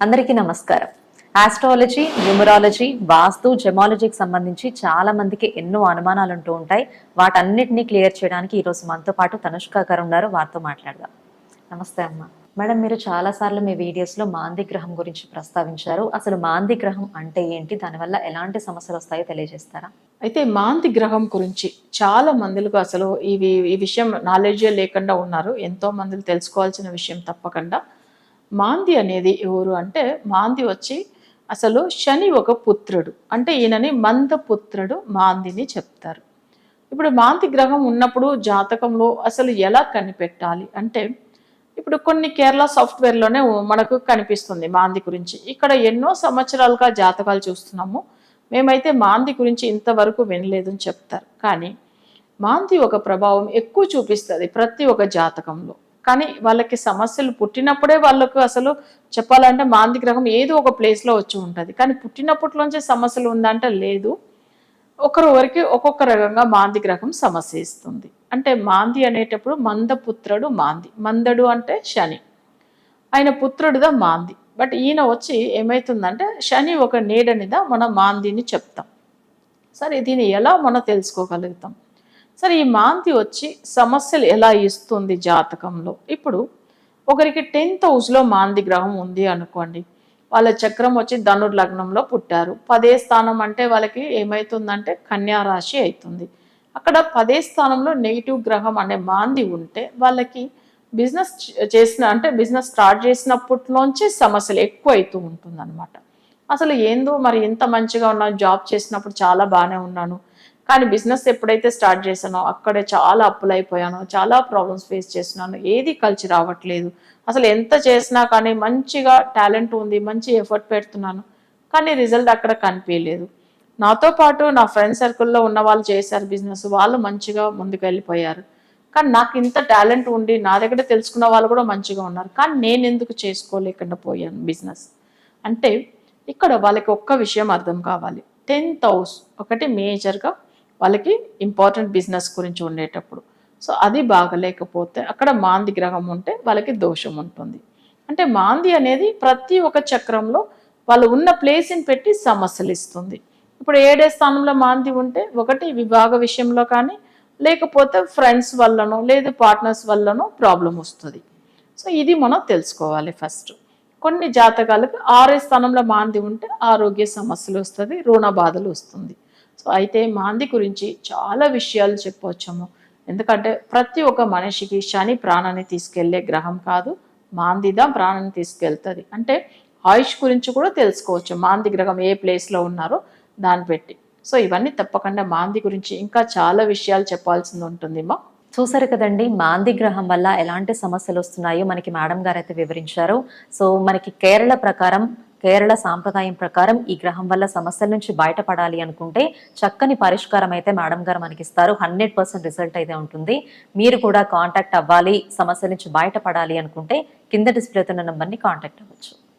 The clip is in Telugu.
అందరికీ నమస్కారం. ఆస్ట్రాలజీ న్యూమరాలజీ వాస్తు జెమాలజీకి సంబంధించి చాలా మందికి ఎన్నో అనుమానాలు ఉంటూ ఉంటాయి. వాటన్నిటినీ క్లియర్ చేయడానికి ఈరోజు మనతో పాటు తనుష్క గారు ఉన్నారు. వారితో మాట్లాడదాం. నమస్తే అమ్మ. మేడం మీరు చాలా సార్లు మీ వీడియోస్లో మాంది గ్రహం గురించి ప్రస్తావించారు. అసలు మాంది గ్రహం అంటే ఏంటి? దానివల్ల ఎలాంటి సమస్యలు వస్తాయో తెలియజేస్తారా? అయితే మాంది గ్రహం గురించి చాలా మందిలకు అసలు ఇవి ఈ విషయం నాలెడ్జే లేకుండా ఉన్నారు. ఎంతో మందిలు తెలుసుకోవాల్సిన విషయం తప్పకుండా. మాంది అనేది ఎవరు అంటే మాంది వచ్చి అసలు శని ఒక పుత్రుడు. అంటే ఈయనని మందపుత్రుడు మాందిని చెప్తారు. ఇప్పుడు మాంతి గ్రహం ఉన్నప్పుడు జాతకంలో అసలు ఎలా కనిపెట్టాలి అంటే ఇప్పుడు కొన్ని కేరళ సాఫ్ట్వేర్లోనే మనకు కనిపిస్తుంది మాంది గురించి. ఇక్కడ ఎన్నో సంవత్సరాలుగా జాతకాలు చూస్తున్నాము. మేమైతే మాంది గురించి ఇంతవరకు వినలేదని చెప్తారు. కానీ మాంది ఒక ప్రభావం ఎక్కువ చూపిస్తుంది ప్రతి ఒక్క జాతకంలో. కానీ వాళ్ళకి సమస్యలు పుట్టినప్పుడే వాళ్ళకు అసలు చెప్పాలంటే మాంది గ్రహం ఏదో ఒక ప్లేస్లో వచ్చి ఉంటుంది. కానీ పుట్టినప్పటిలోంచే సమస్యలు ఉందంటే లేదు. ఒకరికి ఒక్కొక్క రకంగా మాంది గ్రహం సమస్య ఇస్తుంది. అంటే మాంది అనేటప్పుడు మందపుత్రుడు మాంది. మందడు అంటే శని. ఆయన పుత్రుడిదా మాంది. బట్ ఈయన వచ్చి ఏమవుతుందంటే శని ఒక నీడనిదా మన మాందిని చెప్తాం. సరే దీన్ని ఎలా మనం తెలుసుకోగలుగుతాం? సరే ఈ మాంతి వచ్చి సమస్యలు ఎలా ఇస్తుంది జాతకంలో? ఇప్పుడు ఒకరికి టెన్త్ హౌస్లో మాంది గ్రహం ఉంది అనుకోండి. వాళ్ళ చక్రం వచ్చి ధనుర్ లగ్నంలో పుట్టారు. పదే స్థానం అంటే వాళ్ళకి ఏమవుతుందంటే కన్యారాశి అవుతుంది. అక్కడ పదే స్థానంలో నెగిటివ్ గ్రహం అనే మాంది ఉంటే వాళ్ళకి బిజినెస్ చేసిన అంటే బిజినెస్ స్టార్ట్ చేసినప్పట్లోంచి సమస్యలు ఎక్కువ అవుతూ ఉంటుంది అసలు ఏందో మరి ఎంత మంచిగా ఉన్నాను జాబ్ చేసినప్పుడు చాలా బాగానే ఉన్నాను కానీ బిజినెస్ ఎప్పుడైతే స్టార్ట్ చేశానో అక్కడే చాలా అప్పులు చాలా ప్రాబ్లమ్స్ ఫేస్ చేస్తున్నాను. ఏది కలిసి రావట్లేదు. అసలు ఎంత చేసినా కానీ మంచిగా టాలెంట్ ఉంది మంచి ఎఫర్ట్ పెడుతున్నాను. కానీ రిజల్ట్ అక్కడ కనిపించలేదు. నాతో పాటు నా ఫ్రెండ్ సర్కిల్లో ఉన్న వాళ్ళు చేశారు బిజినెస్ వాళ్ళు మంచిగా ముందుకు వెళ్ళిపోయారు కానీ నాకు ఇంత టాలెంట్ ఉండి నా దగ్గర తెలుసుకున్న వాళ్ళు కూడా మంచిగా ఉన్నారు. కానీ నేను ఎందుకు చేసుకోలేకుండా పోయాను బిజినెస్ అంటే ఇక్కడ వాళ్ళకి ఒక్క విషయం అర్థం కావాలి. టెన్త్ హౌస్ ఒకటి మేజర్గా వాళ్ళకి ఇంపార్టెంట్ బిజినెస్ గురించి ఉండేటప్పుడు. సో అది బాగలేకపోతే అక్కడ మాంది గ్రహం ఉంటే వాళ్ళకి దోషం ఉంటుంది. అంటే మాంది అనేది ప్రతి ఒక్క చక్రంలో వాళ్ళు ఉన్న ప్లేస్ని పెట్టి సమస్యలు ఇస్తుంది. ఇప్పుడు ఏడే స్థానంలో మాంది ఉంటే ఒకటి విభాగ విషయంలో కానీ లేకపోతే ఫ్రెండ్స్ వల్లనో లేదు పార్ట్నర్స్ వల్లనో ప్రాబ్లం వస్తుంది. సో ఇది మనం తెలుసుకోవాలి ఫస్ట్ కొన్ని జాతకాలకు ఆరే స్థానంలో మాంది ఉంటే ఆరోగ్య సమస్యలు వస్తుంది రుణ బాధలు వస్తుంది. అయితే మాంది గురించి చాలా విషయాలు చెప్పవచ్చాము ఎందుకంటే ప్రతి ఒక్క మనిషికి శని ప్రాణాన్ని తీసుకెళ్ళే గ్రహం కాదు మాందిదా ప్రాణాన్ని తీసుకెళ్తుంది. అంటే ఆయుష్ గురించి కూడా తెలుసుకోవచ్చు మాంది గ్రహం ఏ ప్లేస్లో ఉన్నారో దాన్ని పెట్టి సో ఇవన్నీ తప్పకుండా మాంది గురించి ఇంకా చాలా విషయాలు చెప్పాల్సింది ఉంటుంది మా చూసారు కదండి మాంది గ్రహం వల్ల ఎలాంటి సమస్యలు వస్తున్నాయో మనకి మేడం గారు అయితే వివరించారు. సో మనకి కేరళ ప్రకారం కేరళ సాంప్రదాయం ప్రకారం ఈ గ్రహం వల్ల సమస్యల నుంచి బయటపడాలి అనుకుంటే చక్కని పరిష్కారం అయితే మేడం గారు మనకి ఇస్తారు. హండ్రెడ్ పర్సెంట్ రిజల్ట్ అయితే ఉంటుంది. మీరు కూడా కాంటాక్ట్ అవ్వాలి సమస్యల నుంచి బయటపడాలి అనుకుంటే కింద డిస్ప్లేతున్న నెంబర్ని కాంటాక్ట్ అవ్వచ్చు.